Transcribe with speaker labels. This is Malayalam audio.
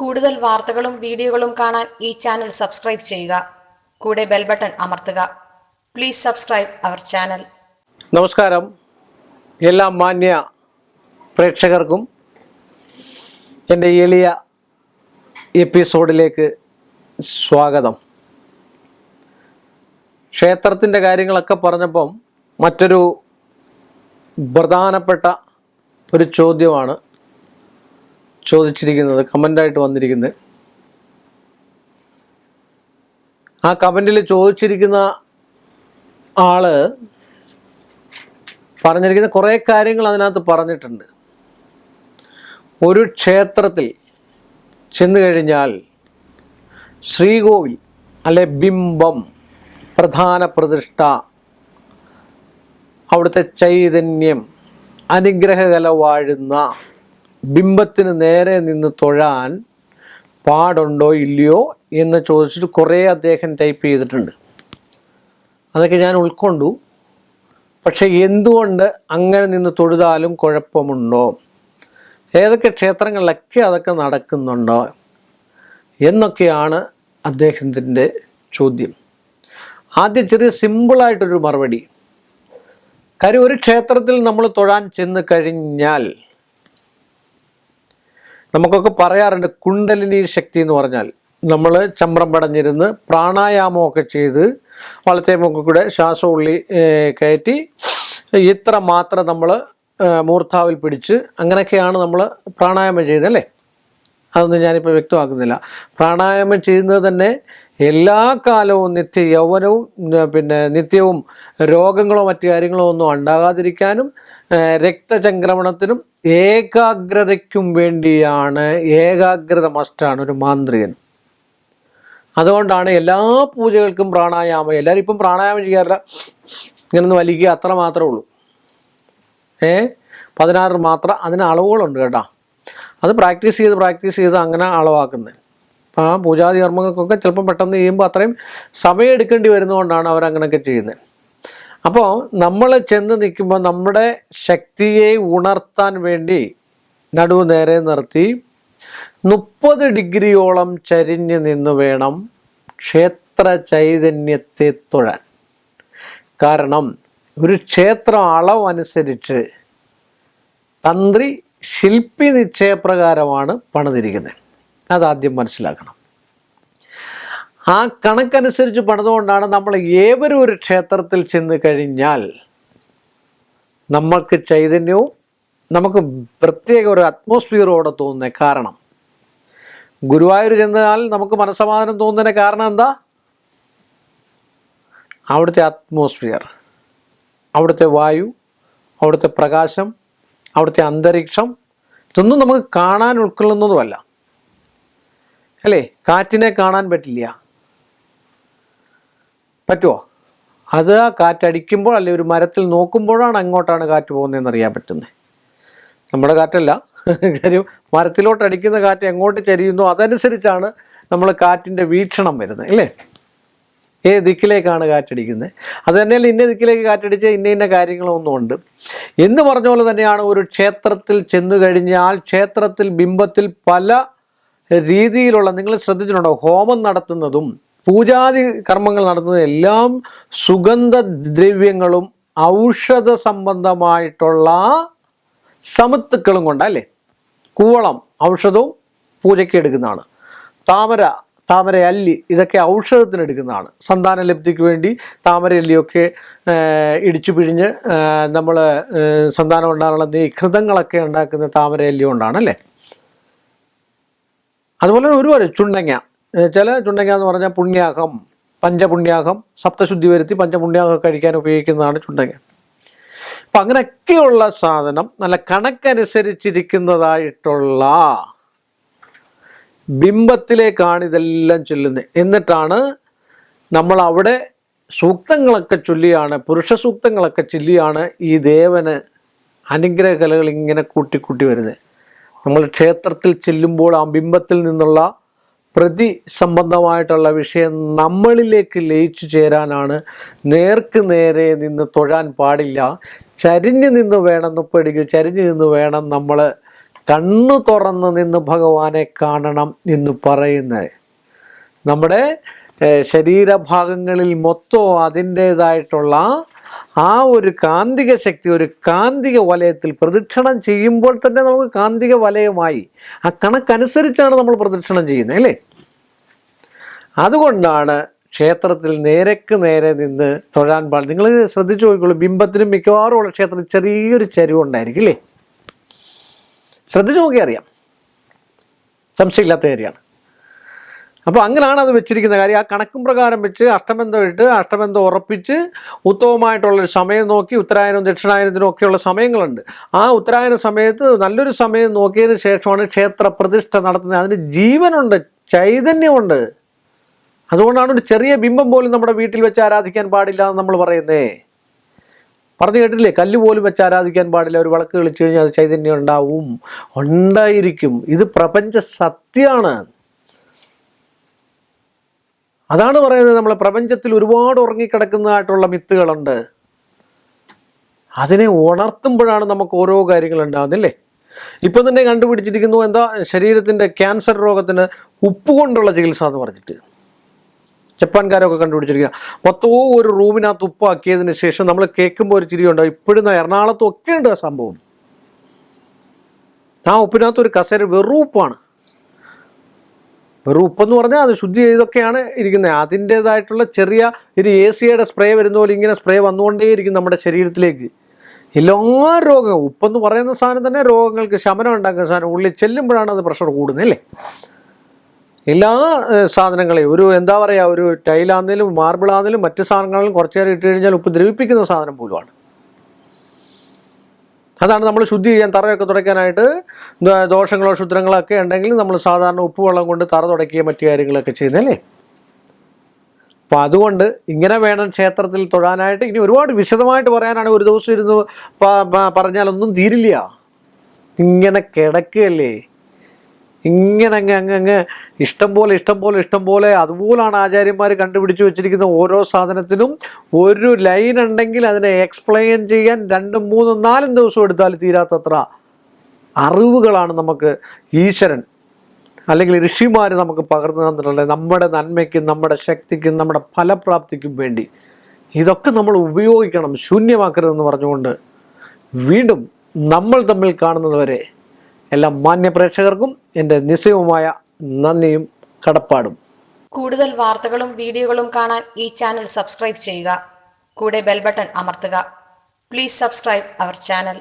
Speaker 1: കൂടുതൽ വാർത്തകളും വീഡിയോകളും കാണാൻ ഈ ചാനൽ സബ്സ്ക്രൈബ് ചെയ്യുക. കൂടെ ബെൽ ബട്ടൺ അമർത്തുക. പ്ലീസ് സബ്സ്ക്രൈബ് അവർ ചാനൽ
Speaker 2: നമസ്കാരം. എല്ലാ മാന്യ പ്രേക്ഷകർക്കും എന്റെ എളിയ എപ്പിസോഡിലേക്ക് സ്വാഗതം. ക്ഷേത്രത്തിന്റെ കാര്യങ്ങളൊക്കെ പറഞ്ഞപ്പം മറ്റൊരു പ്രധാനപ്പെട്ട ഒരു ചോദ്യമാണ്. ചോദിച്ചിരിക്കുന്നത് കമന്റായിട്ട് വന്നിരിക്കുന്നത്. ആ കമന്റിൽ ചോദിച്ചിരിക്കുന്ന ആൾ പറഞ്ഞിരിക്കുന്ന കുറേ കാര്യങ്ങൾ അതിനകത്ത് പറഞ്ഞിട്ടുണ്ട്. ഒരു ക്ഷേത്രത്തിൽ ചെന്നു കഴിഞ്ഞാൽ ശ്രീകോവിൽ അല്ലെ ബിംബം പ്രധാന പ്രതിഷ്ഠ അവിടുത്തെ ചൈതന്യം അനുഗ്രഹകല വാഴുന്ന ബിംബത്തിന് നേരെ നിന്ന് തൊഴാൻ പാടുണ്ടോ ഇല്ലയോ എന്ന് ചോദിച്ചിട്ട് കുറേ അദ്ദേഹം ടൈപ്പ് ചെയ്തിട്ടുണ്ട്. അതൊക്കെ ഞാൻ ഉൾക്കൊണ്ടു. പക്ഷേ എന്തുകൊണ്ട് അങ്ങനെ നിന്ന് തൊഴുതാലും കുഴപ്പമുണ്ടോ? ഏതൊക്കെ ക്ഷേത്രങ്ങളിലൊക്കെ അതൊക്കെ നടക്കുന്നുണ്ടോ? എന്നൊക്കെയാണ് അദ്ദേഹത്തിന്റെ ചോദ്യം. ആദ്യം ചെറിയ സിമ്പിളായിട്ടൊരു മറുപടി. കാര്യം ഒരു ക്ഷേത്രത്തിൽ നമ്മൾ തൊഴാൻ ചെന്ന് കഴിഞ്ഞാൽ നമുക്കൊക്കെ പറയാറുണ്ട് കുണ്ടലിനി ശക്തി എന്ന് പറഞ്ഞാൽ നമ്മൾ ചമ്രം പടഞ്ഞിരുന്ന് പ്രാണായാമമൊക്കെ ചെയ്ത് വളത്തെ മുക്കിൽ കൂടെ ശ്വാസം ഉള്ളി കയറ്റി ഇത്ര മാത്രം നമ്മൾ മൂർത്താവിൽ പിടിച്ച് അങ്ങനെയൊക്കെയാണ് നമ്മൾ പ്രാണായാമം ചെയ്യുന്നത് അല്ലേ? അതൊന്നും ഞാനിപ്പോൾ വ്യക്തമാക്കുന്നില്ല. പ്രാണായാമം ചെയ്യുന്നത് തന്നെ എല്ലാ കാലവും നിത്യ യൗവനവും പിന്നെ നിത്യവും രോഗങ്ങളോ മറ്റു കാര്യങ്ങളോ ഒന്നും ഉണ്ടാകാതിരിക്കാനും രക്തചംക്രമണത്തിനും ഏകാഗ്രതയ്ക്കും വേണ്ടിയാണ് ഏകാഗ്രത മസ്റ്റാണ് ഒരു മാന്ത്രികൻ. അതുകൊണ്ടാണ് എല്ലാ പൂജകൾക്കും പ്രാണായാമം. എല്ലാവരും ഇപ്പം പ്രാണായാമം ചെയ്യാറില്ല. ഇങ്ങനെ ഒന്ന് വലിക്കുക അത്ര മാത്രമേ ഉള്ളൂ. ഏ? പതിനാറ് മാത്രം അതിന് അളവുകളുണ്ട് കേട്ടോ. അത് പ്രാക്ടീസ് ചെയ്ത് പ്രാക്ടീസ് ചെയ്ത് അങ്ങനെ അളവാക്കുന്നത്. ആ പൂജാതി കർമ്മങ്ങൾക്കൊക്കെ ചിലപ്പം പെട്ടെന്ന് ചെയ്യുമ്പോൾ അത്രയും സമയം എടുക്കേണ്ടി വരുന്നതുകൊണ്ടാണ് അവരങ്ങനെയൊക്കെ ചെയ്യുന്നത്. അപ്പോൾ നമ്മൾ ചെന്ന് നിൽക്കുമ്പോൾ നമ്മുടെ ശക്തിയെ ഉണർത്താൻ വേണ്ടി നടുവ് നേരെ നിർത്തി മുപ്പത് ഡിഗ്രിയോളം ചരിഞ്ഞ് നിന്ന് വേണം ക്ഷേത്ര ചൈതന്യത്തെ തൊഴാൻ. കാരണം ഒരു ക്ഷേത്ര അളവനുസരിച്ച് തന്ത്രി ശില്പി നിശ്ചയപ്രകാരമാണ് പണിതിരിക്കുന്നത്. അതാദ്യം മനസ്സിലാക്കണം. ആ കണക്കനുസരിച്ച് പണിതുകൊണ്ടാണ് നമ്മൾ ഏവരും ഒരു ക്ഷേത്രത്തിൽ ചെന്ന് കഴിഞ്ഞാൽ നമ്മൾക്ക് ചൈതന്യവും നമുക്ക് പ്രത്യേക ഒരു അറ്റ്മോസ്ഫിയറോടെ തോന്നുന്നത് കാരണം. ഗുരുവായൂർ ചെന്നാൽ നമുക്ക് മനസ്സമാധാനം തോന്നുന്നതിന് കാരണം എന്താ? അവിടുത്തെ അറ്റ്മോസ്ഫിയർ അവിടുത്തെ വായു അവിടുത്തെ പ്രകാശം അവിടുത്തെ അന്തരീക്ഷം ഇതൊന്നും നമുക്ക് കാണാൻ ഉൾക്കൊള്ളുന്നതുമല്ല. അല്ലേ? കാറ്റിനെ കാണാൻ പറ്റില്ല. പറ്റുമോ അത് ആ കാറ്റടിക്കുമ്പോൾ അല്ലെ ഒരു മരത്തിൽ നോക്കുമ്പോഴാണ് അങ്ങോട്ടാണ് കാറ്റ് പോകുന്നതെന്ന് അറിയാൻ പറ്റുന്നത് നമ്മുടെ കാറ്റല്ല. കാര്യം മരത്തിലോട്ട് അടിക്കുന്ന കാറ്റ് എങ്ങോട്ട് ചരിയുന്നു അതനുസരിച്ചാണ് നമ്മൾ കാറ്റിന്റെ വീക്ഷണം വരുന്നത് അല്ലേ? ഏത് ദിക്കിലേക്കാണ് കാറ്റടിക്കുന്നത്. അത് തന്നെയല്ല ഇന്ന ദിക്കിലേക്ക് കാറ്റടിച്ച ഇന്ന ഇന്ന കാര്യങ്ങളൊന്നും ഉണ്ട്. എന്ന് പറഞ്ഞ പോലെ തന്നെയാണ് ഒരു ക്ഷേത്രത്തിൽ ചെന്നു കഴിഞ്ഞാൽ ക്ഷേത്രത്തിൽ ബിംബത്തിൽ പല രീതിയിലുള്ള നിങ്ങൾ ശ്രദ്ധിച്ചിട്ടുണ്ടോ? ഹോമം നടത്തുന്നതും പൂജാതി കർമ്മങ്ങൾ നടത്തുന്ന എല്ലാം സുഗന്ധദ്രവ്യങ്ങളും ഔഷധ സംബന്ധമായിട്ടുള്ള സമത്തുക്കളും കൊണ്ടല്ലേ? കൂവളം ഔഷധവും പൂജയ്ക്ക് എടുക്കുന്നതാണ്. താമര താമര അല്ലി ഇതൊക്കെ ഔഷധത്തിന് എടുക്കുന്നതാണ്. സന്താന ലബ്ധിക്ക് വേണ്ടി താമര അല്ലിയൊക്കെ ഇടിച്ചു പിഴിഞ്ഞ് നമ്മൾ സന്താനം ഉണ്ടാകാനുള്ള നീകൃതങ്ങളൊക്കെ ഉണ്ടാക്കുന്ന താമര അല്ലി കൊണ്ടാണ് അല്ലേ അതുപോലെ ഒരുപാട് ചുണ്ടങ്ങ ചില ചുണ്ടങ്ങ എന്ന് പറഞ്ഞാൽ പുണ്യാഹം പഞ്ചപുണ്യാഹം സപ്തശുദ്ധി വരുത്തി പഞ്ചപുണ്യാഹം കഴിക്കാൻ ഉപയോഗിക്കുന്നതാണ് ചുണ്ടങ്ങ അപ്പം അങ്ങനെയൊക്കെയുള്ള സാധനം നല്ല കണക്കനുസരിച്ചിരിക്കുന്നതായിട്ടുള്ള ബിംബത്തിലേക്കാണ് ഇതെല്ലാം ചൊല്ലുന്നത് എന്നിട്ടാണ് നമ്മൾ അവിടെ സൂക്തങ്ങളൊക്കെ ചൊല്ലിയാണ് പുരുഷ സൂക്തങ്ങളൊക്കെ ചൊല്ലിയാണ് ഈ ദേവന് അനുഗ്രഹ കലകൾ ഇങ്ങനെ കൂട്ടിക്കൂട്ടി കൂട്ടി വരുന്നത് നമ്മൾ ക്ഷേത്രത്തിൽ ചെല്ലുമ്പോൾ ആ ബിംബത്തിൽ നിന്നുള്ള പ്രതി സംബന്ധമായിട്ടുള്ള വിഷയം നമ്മളിലേക്ക് ലയിച്ചു ചേരാനാണ് നേർക്ക് നേരെ നിന്ന് തൊഴാൻ പാടില്ല. ചരിഞ്ഞു നിന്ന് വേണം മുപ്പടിക്ക് ചരിഞ്ഞു നിന്ന് വേണം നമ്മൾ കണ്ണു തുറന്ന് നിന്ന് ഭഗവാനെ കാണണം എന്ന് പറയുന്നത്. നമ്മുടെ ശരീരഭാഗങ്ങളിൽ മൊത്തവും അതിന്റേതായിട്ടുള്ള ആ ഒരു കാന്തിക ശക്തി ഒരു കാന്തിക വലയത്തിൽ പ്രദക്ഷിണം ചെയ്യുമ്പോൾ തന്നെ നമുക്ക് കാന്തിക വലയമായി. ആ കണക്കനുസരിച്ചാണ് നമ്മൾ പ്രദക്ഷിണം ചെയ്യുന്നത് അല്ലേ? അതുകൊണ്ടാണ് ക്ഷേത്രത്തിൽ നേരക്ക് നേരെ നിന്ന് തൊഴാൻ പാടില്ല. നിങ്ങൾ ശ്രദ്ധിച്ചു നോക്കിക്കോളൂ ബിംബത്തിനും മിക്കവാറും ഉള്ള ക്ഷേത്രത്തിൽ ചെറിയൊരു ചരിവുണ്ടായിരിക്കും അല്ലേ ശ്രദ്ധിച്ചു നോക്കി അറിയാം. സംശയമില്ലാത്ത കാര്യമാണ്. അപ്പോൾ അങ്ങനെയാണ് അത് വെച്ചിരിക്കുന്ന കാര്യം. ആ കണക്കും പ്രകാരം വെച്ച് അഷ്ടബന്ധം ഇട്ട് അഷ്ടബന്ധം ഉറപ്പിച്ച് ഉത്തമമായിട്ടുള്ളൊരു സമയം നോക്കി ഉത്തരായനവും ദക്ഷിണായനത്തിനും ഒക്കെയുള്ള സമയങ്ങളുണ്ട്. ആ ഉത്തരായന സമയത്ത് നല്ലൊരു സമയം നോക്കിയതിന് ശേഷമാണ് ക്ഷേത്ര പ്രതിഷ്ഠ നടത്തുന്നത്. അതിന് ജീവനുണ്ട് ചൈതന്യമുണ്ട്. അതുകൊണ്ടാണ് ഒരു ചെറിയ ബിംബം പോലും നമ്മുടെ വീട്ടിൽ വെച്ച് ആരാധിക്കാൻ പാടില്ല എന്ന് നമ്മൾ പറയുന്നേ. പറഞ്ഞു കേട്ടില്ലേ കല്ല് പോലും വെച്ച് ആരാധിക്കാൻ പാടില്ല. ഒരു വിളക്ക് കളിച്ചു കഴിഞ്ഞാൽ അത് ചൈതന്യം ഉണ്ടാവും. ഉണ്ടായിരിക്കും. ഇത് പ്രപഞ്ച സത്യമാണ്. അതാണ് പറയുന്നത് നമ്മളെ പ്രപഞ്ചത്തിൽ ഒരുപാട് ഉറങ്ങിക്കിടക്കുന്നതായിട്ടുള്ള മിത്തുകളുണ്ട്. അതിനെ ഉണർത്തുമ്പോഴാണ് നമുക്ക് ഓരോ കാര്യങ്ങൾ ഉണ്ടാകുന്നില്ലേ ഇപ്പം തന്നെ കണ്ടുപിടിച്ചിരിക്കുന്നു എന്താ? ശരീരത്തിന്റെ ക്യാൻസർ രോഗത്തിന് ഉപ്പ് കൊണ്ടുള്ള ചികിത്സ എന്ന് പറഞ്ഞിട്ട്. ജപ്പാൻകാരൊക്കെ കണ്ടുപിടിച്ചിരിക്കുക. മൊത്തവും ഒരു റൂമിനകത്ത് ഉപ്പാക്കിയതിന് ശേഷം നമ്മൾ കേൾക്കുമ്പോൾ ഒരു ചിരി ഇപ്പോഴും എറണാകുളത്തും ഒക്കെ ഉണ്ട് ആ സംഭവം. ആ ഉപ്പിനകത്ത് ഒരു കസേര വെറും ഉപ്പാണ്. വെറും ഉപ്പെന്ന് പറഞ്ഞാൽ അത് ശുദ്ധി ചെയ്തൊക്കെയാണ് ഇരിക്കുന്നത്. അതിന്റേതായിട്ടുള്ള ചെറിയ ഒരു എ സിയുടെ സ്പ്രേ വരുന്ന പോലെ ഇങ്ങനെ സ്പ്രേ വന്നുകൊണ്ടേയിരിക്കും നമ്മുടെ ശരീരത്തിലേക്ക്. എല്ലാ രോഗവും ഉപ്പെന്ന് പറയുന്ന സാധനം തന്നെ രോഗങ്ങൾക്ക് ശമനം ഉണ്ടാക്കുന്ന സാധനം. ഉള്ളിൽ ചെല്ലുമ്പോഴാണ് അത് പ്രഷർ കൂടുന്നത് അല്ലേ? എല്ലാ സാധനങ്ങളെയും ഒരു എന്താ പറയുക ഒരു ടൈലാന്നേലും മാർബിളാന്നേലും മറ്റ് സാധനങ്ങളിലും കുറച്ചു നേരം ഇട്ട് കഴിഞ്ഞാൽ ഉപ്പ് ദ്രവിപ്പിക്കുന്ന സാധനം പോലുമാണ്. അതാണ് നമ്മൾ ശുദ്ധി ചെയ്യാൻ തറയൊക്കെ തുടയ്ക്കാനായിട്ട് ദോഷങ്ങളോ ശുദ്രങ്ങളോ ഒക്കെ ഉണ്ടെങ്കിൽ നമ്മൾ സാധാരണ ഉപ്പ് വെള്ളം കൊണ്ട് തറ തുടയ്ക്കുകയും മറ്റു കാര്യങ്ങളൊക്കെ ചെയ്യുന്നല്ലേ അപ്പം അതുകൊണ്ട് ഇങ്ങനെ വേണം ക്ഷേത്രത്തിൽ തൊഴാനായിട്ട്. ഇനി ഒരുപാട് വിശദമായിട്ട് പറയാനാണ് ഒരു ദിവസം ഇരുന്ന് പറഞ്ഞാലൊന്നും തീരില്ല. ഇങ്ങനെ കിടക്കുകയല്ലേ? ഇങ്ങനെ അങ്ങ് അങ്ങ് അങ്ങ് ഇഷ്ടം പോലെ ഇഷ്ടം പോലെ ഇഷ്ടം പോലെ അതുപോലാണ് ആചാര്യന്മാർ കണ്ടുപിടിച്ച് വെച്ചിരിക്കുന്ന ഓരോ സാധനത്തിനും ഒരു ലൈൻ ഉണ്ടെങ്കിൽ അതിനെ എക്സ്പ്ലെയിൻ ചെയ്യാൻ രണ്ടും മൂന്നും നാലും ദിവസം എടുത്താൽ തീരാത്തത്ര അറിവുകളാണ് നമുക്ക് ഈശ്വരൻ അല്ലെങ്കിൽ ഋഷിമാർ നമുക്ക് പകർന്നു തന്നിട്ടുള്ളത് നമ്മുടെ നന്മയ്ക്കും നമ്മുടെ ശക്തിക്കും നമ്മുടെ ഫലപ്രാപ്തിക്കും വേണ്ടി. ഇതൊക്കെ നമ്മൾ ഉപയോഗിക്കണം ശൂന്യമാക്കരുതെന്ന് പറഞ്ഞുകൊണ്ട് വീണ്ടും നമ്മൾ തമ്മിൽ കാണുന്നതുവരെ എല്ലാ മാന്യ പ്രേക്ഷകർക്കും എന്റെ നിസ്സയവുമായ നന്ദിയും കടപ്പാടും.
Speaker 1: കൂടുതൽ വാർത്തകളും വീഡിയോകളും കാണാൻ ഈ ചാനൽ സബ്സ്ക്രൈബ് ചെയ്യുക. കൂടെ ബെൽബട്ടൺ അമർത്തുക. Please subscribe our channel